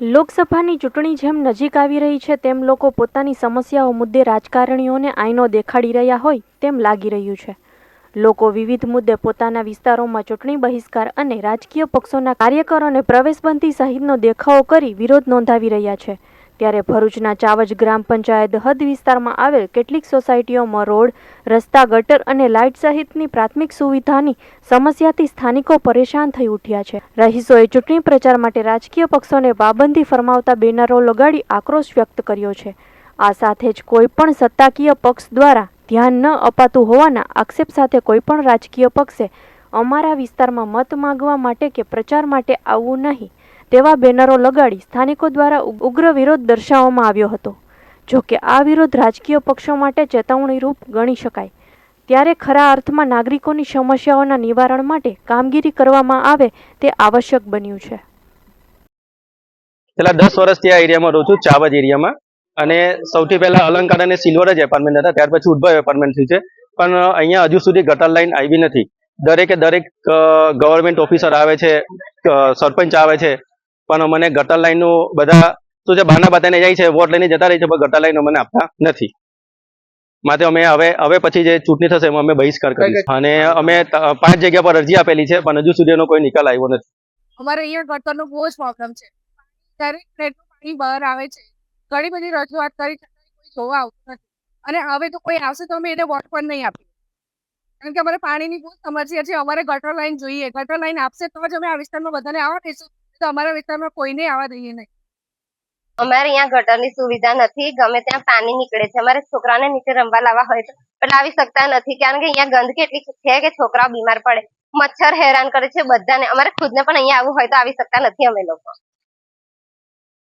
લોકસભાની ચૂંટણી જેમ નજીક આવી રહી છે, તેમ લોકો પોતાની સમસ્યાઓ મુદ્દે રાજકારણીઓને આઈનો દેખાડી રહ્યા હોય, તેમ લાગી રહ્યું છે. લોકો વિવિધ મુદ્દે પોતાના વિસ્તારોમાં ચૂંટણી બહિષ્કાર અને રાજકીય પક્ષોના કાર્યકરોને પ્રવેશબંધી સહિતનો દેખાવો કરી વિરોધ નોંધાવી રહ્યા છે. ત્યારે ભરૂચના ચાવજ ગ્રામ પંચાયત હદ વિસ્તારમાં આવેલ કેટલીક સોસાયટીઓમાં રોડ, રસ્તા, ગટર અને લાઇટ સહિતની પ્રાથમિક સુવિધાની સમસ્યાથી સ્થાનિકો પરેશાન થઈ ઉઠ્યા છે. રહીશોએ ચૂંટણી પ્રચાર માટે રાજકીય પક્ષોને પાબંદી ફરમાવતા બેનરો લગાડી આક્રોશ વ્યક્ત કર્યો છે. આ સાથે જ કોઈપણ સત્તાકીય પક્ષ દ્વારા ધ્યાન ન અપાતું હોવાના આક્ષેપ સાથે કોઈપણ રાજકીય પક્ષે અમારા વિસ્તારમાં મત માંગવા માટે કે પ્રચાર માટે આવવું નહીં. તેવા બેનરો લગાડી સ્થાનિકો દ્વારા ઉગ્ર વિરોધ દર્શાવવામાં આવ્યો હતો. જો કે આ વિરોધ રાજકીય પક્ષો માટે ચેતવણીરૂપ ગણી શકાય. ત્યારે ખરા અર્થમાં નાગરિકોની સમસ્યાઓના નિવારણ માટે કામગીરી કરવામાં આવે તે આવશ્યક બન્યું છે. છેલ્લા દસ વર્ષથી આ એરિયામાં રહું છું, ચાવજ એરિયામાં. અને સૌથી પહેલા અલંકાર અને સિલ્વર જ એપાર્ટમેન્ટ હતા, ત્યાર પછી ઉદભવ એપાર્ટમેન્ટ થયું છે. પણ અહીંયા હજુ સુધી ગટર લાઈન આવી નથી. દરેકે દરેક ગવર્મેન્ટ ઓફિસર આવે છે સરપંચ આવે છે પણ મને ગટર લાઈનનું બધા શું છે બહાના બધાને જાય છે વોટ લઈને જતા રહી છે પણ ગટર લાઈનો મને આપતા નથી. માટે અમે હવે હવે પછી જે ચૂંટણી થશે એમાં અમે બહિષ્કાર કરીશું. અને અમે પાંચ જગ્યા પર અરજી આપેલી છે પણ હજુ સુધી એનો કોઈ નિકાલ આવ્યો નથી. અમારે અહીંયા ગટરનો બહુ જ પ્રોબ્લેમ છે. પાણી બહાર આવે છે. ઘણી બધી રજૂઆત કરી કોઈ જોવા આવતું નથી. અને હવે તો કોઈ આવશે તો અમે એને વોટ પણ નહીં આપીએ. કારણ કે અમારે પાણીની બહુ સમસ્યા છે અમારે ગટર લાઈન જોઈએ. ગટર લાઈન આપશે તો જ અમે આ વિસ્તારમાં બધાને આવવા દઈશું તો અમારા વિસ્તારમાં કોઈને આવવા દઈએ નહીં. અમારે અહીંયા ગટરની સુવિધા નથી, ગમે ત્યાં પાણી નીકળે છે. અમારે છોકરાને નીચે રમવા લાવવા હોય તો પણ લાવી શકતા નથી, કારણ કે અહીંયા ગંદકી એટલી છે કે છોકરાઓ બીમાર પડે. મચ્છર હેરાન કરે છે બધાને. અમારે ખુદને પણ અહીંયા આવવું હોય તો આવી શકતા નથી અમે લોકો.